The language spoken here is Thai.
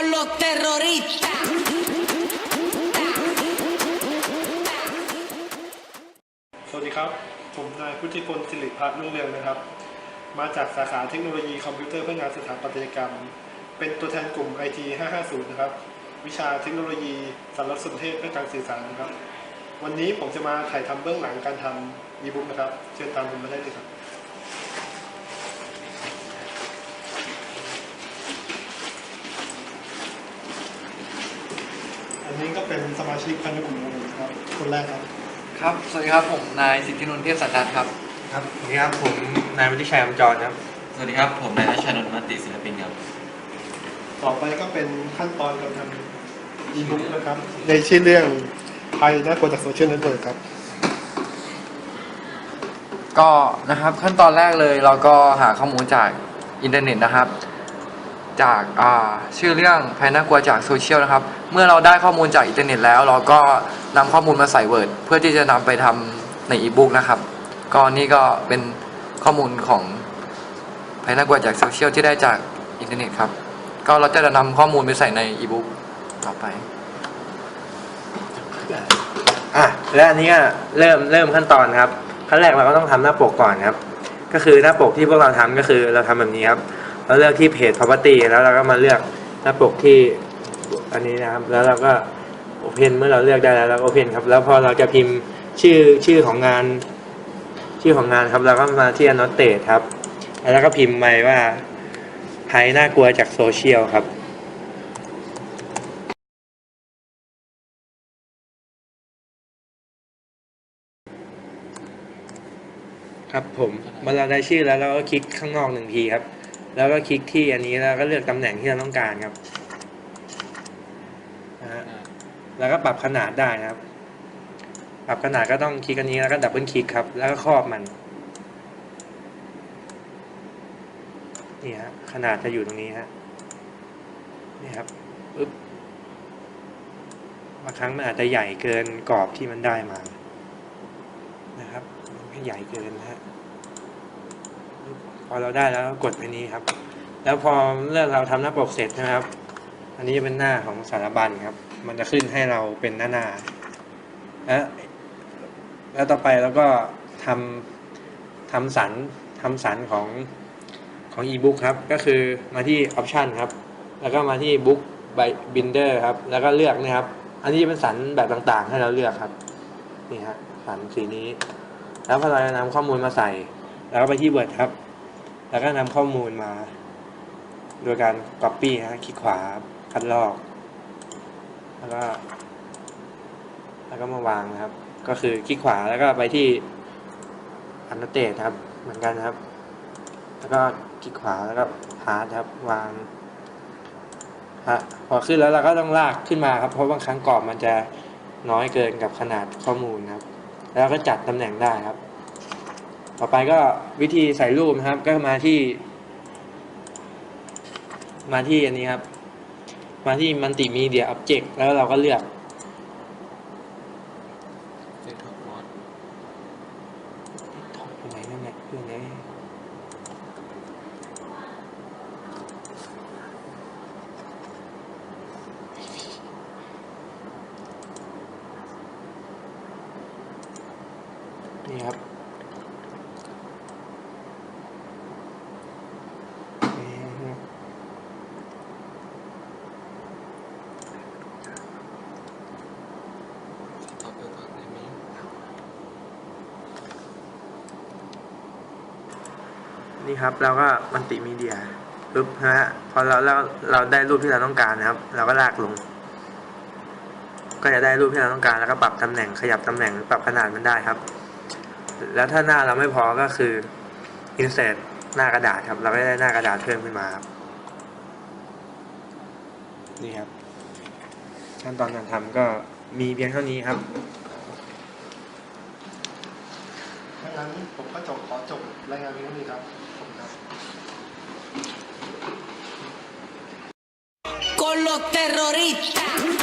con los terroristas. สวัสดีครับ ผมนายพุทธิพลสิริพัฒน์รุ่งเรืองนะครับ มาจากสาขาเทคโนโลยีคอมพิวเตอร์เพื่องานสถาปัตยกรรม เป็นตัวแทนกลุ่ม IT 550 นะครับ วิชาเทคโนโลยีสารสนเทศเพื่อการสื่อสารนะครับ วันนี้ผมจะมาถ่ายทำเบื้องหลังการทำอีบุ๊กนะครับ เชิญตามผมมาได้เลยครับ อันนี้ก็เป็น สมาชิกภายในกลุ่มของผมครับ คนแรกครับ ครับ สวัสดีครับ ผมนายสิทธินนท์เทพสันทัศน์ครับ ครับสวัสดีครับผมนายวุฒิชัยอมจรครับ สวัสดีครับ ผมนายรัชนนท์มติศิลปินครับ ต่อไปก็เป็นขั้นตอนการทำอีบุ๊กนะครับ ในชื่อเรื่องภัยน่ากลัวจากโซเชียลเน็ตเวิร์กครับ ก็นะครับขั้นตอนแรกเลยเราก็หาข้อมูลจากอินเทอร์เน็ตนะครับ จากาชื่อเรื่องภัยน่ากลัวจากโซเชียลนะครับ เมื่อเราได้ข้อมูลจากอินเทอร์เน็ตแล้ว เราก็นำข้อมูลมาใส่เวิร์ดเพื่อที่จะนำไปทำในอีบุ๊กนะครับ ก็นี่ก็เป็นข้อมูลของภัยน่ากลัวจากโซเชียลที่ได้จากอินเทอร์เน็ตครับ ก็เราจะนำข้อมูลไปใส่ในอีบุ๊กต่อไปอะและอันนี้ก็เริ่มเริ่มขั้นตอนครับขั้นแรกเราก็ต้องทำหน้าปกก่อนครับ ก็คือหน้าปกที่พวกเราทำก็คือเราทำแบบนี้ครับ เราเลือกที่เพจ property แล้วเราก็มาเลือกหน้าปกที่อันนี้นะครับ แล้วเราก็ open เมื่อเราเลือกได้แล้วเราก็ open ครับ แล้วพอเราจะพิมพ์ชื่อชื่อของงาน ชื่อของงานครับเราก็มาที่ annotate ครับ แล้วก็พิมพ์ไปว่าภัยน่ากลัวจากโซเชียลครับครับผมเมื่อเราได้ชื่อแล้วเราก็คลิกข้างนอกหนึ่งทีครับ แล้วก็คลิกที่อันนี้แล้วก็เลือกตำแหน่งที่เราต้องการครับนะฮะแล้วก็ปรับขนาดได้นะครับ ปรับขนาดก็ต้องคลิกอันนี้แล้วก็ดับเบิลคลิกครับ แล้วก็ครอบมันนี่ฮะขนาดจะอยู่ตรงนี้ฮะนี่ครับปึ๊บบางครั้งมันอาจจะใหญ่เกินกรอบที่มันได้มา นะครับมันก็ใหญ่เกินนะฮะ พอเราได้แล้วกดไปนี้ครับ แล้วพอเลือกเราทำหน้าปกเสร็จนะครับ อันนี้จะเป็นหน้าของสารบัญครับ มันจะขึ้นให้เราเป็นหน้าหน้าแล้วแล้วต่อไปเราก็ทำทำสันทำสันของของ e-book ครับ ก็คือมาที่ option ครับ แล้วก็มาที่ book by binder ครับ แล้วก็เลือกนะครับ อันนี้เป็นสันแบบต่างๆ ให้เราเลือกครับ นี่ฮะสันสีนี้ แล้วพอเราจะนำข้อมูลมาใส่ แล้วก็ไปที่ Word ครับ แล้วก็นำข้อมูลมา โดยการ Copy ฮะคลิกขวาคัดลอก แล้วก็ แล้วก็มาวางนะครับ ก็คือคลิกขวาแล้วก็ไปที่ Annotate ครับ เหมือนกันนะครับ แล้วก็คลิกขวาแล้วก็พาสครับวางฮะพอขึ้นแล้วเราก็ต้องลากขึ้นมาครับ เพราะบางครั้งกรอบมันจะน้อยเกินกับขนาดข้อมูลครับ แล้วก็จัดตำแหน่งได้ครับ ต่อไปก็วิธีใส่รูปนะครับ ก็มาที่ มาที่อันนี้ครับ มาที่มัลติมีเดียอ็อบเจกต์แล้วเราก็เลือกไปไหนนั่นแหละเพื่อนเลยนี่ครับ นี่ครับเราก็มันติมีเดียปุ๊บนะฮะพอเราเราเราได้รูปที่เราต้องการนะครับ เราก็ลากลง ก็จะได้รูปที่เราต้องการแล้วก็ปรับตำแหน่งขยับตำแหน่งหรือปรับขนาดมันได้ครับ แล้วถ้าหน้าเราไม่พอก็คือ insert หน้ากระดาษครับ เราก็ได้หน้ากระดาษเพิ่มขึ้นมาครับนี่ครับ ขั้นตอนการทำก็มีเพียงเท่านี้ครับ ถ้า งั้นผมก็จบขอจบรายงานเพียงเท่านี้ครับขอบคุณครับ Con los terroristas.